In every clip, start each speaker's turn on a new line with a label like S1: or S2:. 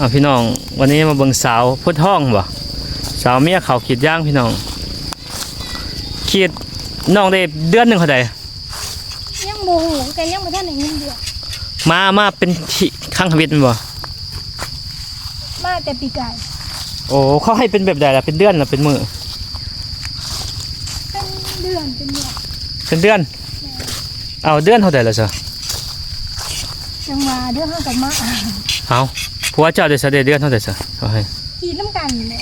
S1: อะพี่น้อง วันนี้มาเบิ่งสาวพุทธห้องบ่สาวเมียเขาขีดย่างพี่น้องขีดน้องได้เดือนหนึ่งเขาได้
S2: ยังโมโหแกยังไม่ทันได้เงินเดือน
S1: มามาเป็นที่ข้างทวิตแม่นบ่
S2: มาแต่ปีกาย
S1: โอ้เขาให้เป็นแบบใดล่ะเป็นเดือนล่ะเป็นมือ
S2: เป็นเดือนเป็นเดือน
S1: เป็นเดือน เอาเดือนเท่าใดล่ะจ้ะ
S2: จังหวะเดือนห้ากับมาอ่าน
S1: เอา ผัวเจ้าได้ซะได้เดือนเท่าใดจ้ะเขาให้
S2: กินน้ำกันเลย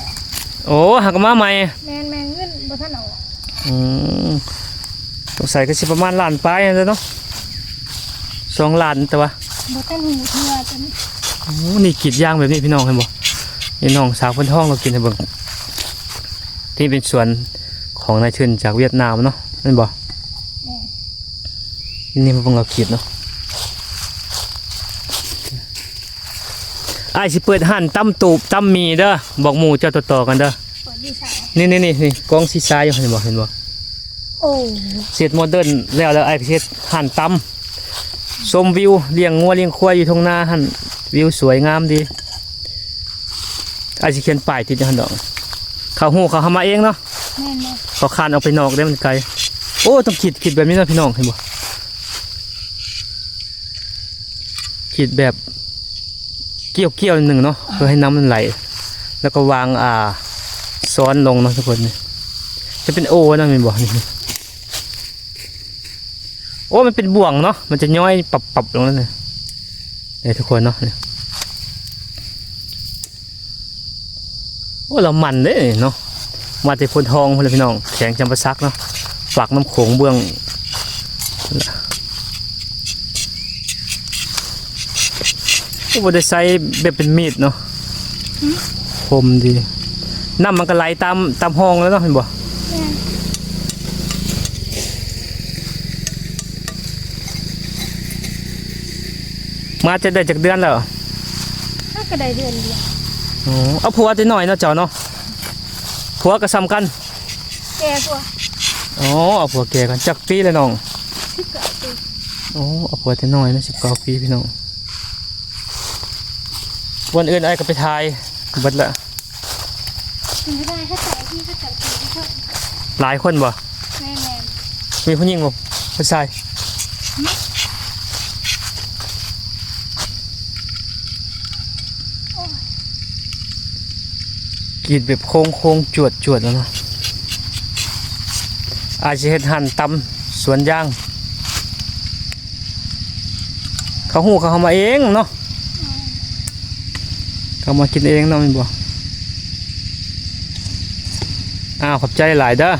S1: โอ้หักมาใหม่
S2: แมนแมนเงินบ่ทันเอา
S1: อืมสงสัยก็สิประมาณล้านปลายนั่นแหละเนาะสองล้านแต่ว่า
S2: บ่ทันหูเทื่อจน
S1: โอ้นี่กรีดยางแบบนี้พี่น้องเห็นบ่นี่น้องสาวคนท้องเรากินให้เบิ่งที่เป็นส่วนของนายชื่นจากเวียดนามเนาะนั่นบ่นี่มาเบิ่งเรากรีดเนาะ อ้ายสิเปิดห้านตั้มตูบตั้มมีเด้อบอกหมู่เจ้าต่อๆกันเด้อ
S2: เปิดดีสาย
S1: นี่นี่นี่นี่กองซีซ้ายอยู่เห็นบ่เห็นบ่
S2: โอ้
S1: เสร็จโมเดิร์นแล้วแล้วไอ้ายไปเฮ็ดห้านตั้มชมวิวเลี้ยงงัวเลี้ยงควายอยู่ทงนาหันวิวสวยงามดีอาจจะเขียนป้ายติดอยู่หันดอกเขาหูเขาทำมาเองเนาะ
S2: แม่นแม่น
S1: เขาคานเอาไปนอกได้มันไกลโอ้ต้องขีดขีดแบบนี้นะพี่น้องเห็นบ่ขีดแบบ เกี่ยวเกี่ยวๆหนึ่งเนาะเพื่อให้น้ำมันไหล แล้วก็วางอ่าซ้อนลงเนาะทุกคนนี่จะเป็นโอนะมันบอกนี่โอ้มันเป็นบ่วงเนาะมันจะย้อยปรับปรับๆลงนั่นเลยนี่ทุกคนเนาะเนี่ยโอ้เรามันเด้เนาะมาแต่พนทองพุ่นเลยพี่น้องแข็งจำปาซักเนาะฝากน้ำโขงเบื้อง โอ้บ่ได้ใส่แบบเป็นมีดเนาะคมดีน้ำมันก็ไหลตามตามห้องแล้วเนาะเห็นบ่
S2: แม่น
S1: มาจะได้จากเดือนแล้ว
S2: ถ้าก็ได้เดือนเดียว
S1: อ๋อเอาผัวจะหน่อยเนาะเจ้าเนาะผัวก็ซ้ำกัน
S2: แกกว่า
S1: อ๋อเอาผัวแก่กันจักปีเลยน้อง
S2: ที่เกิดปี
S1: โอ้เอาผัวจะหน่อยนะสิบเก้าปีพี่น้อง วันอื่นไอ้ก็ไปทายเบัดละ
S2: คุณไม่ได้ถ้าใส่ที่ถ้าใส่ปีที่ชอบ
S1: หลายคนบ่
S2: แม่นแม่น
S1: มีผู้หญิงบ่ผู้ชาย
S2: โอ้ย
S1: กรีดแบบโค้งโค้งจวดจวดแล้วเนาะอาจจะเฮ็ดหั่นตำสวนยาง เขาหูเขาเอามาเองเนาะ ก็มากินเองเนาะมันบ่อ้าวขอบใจหลายเด้อ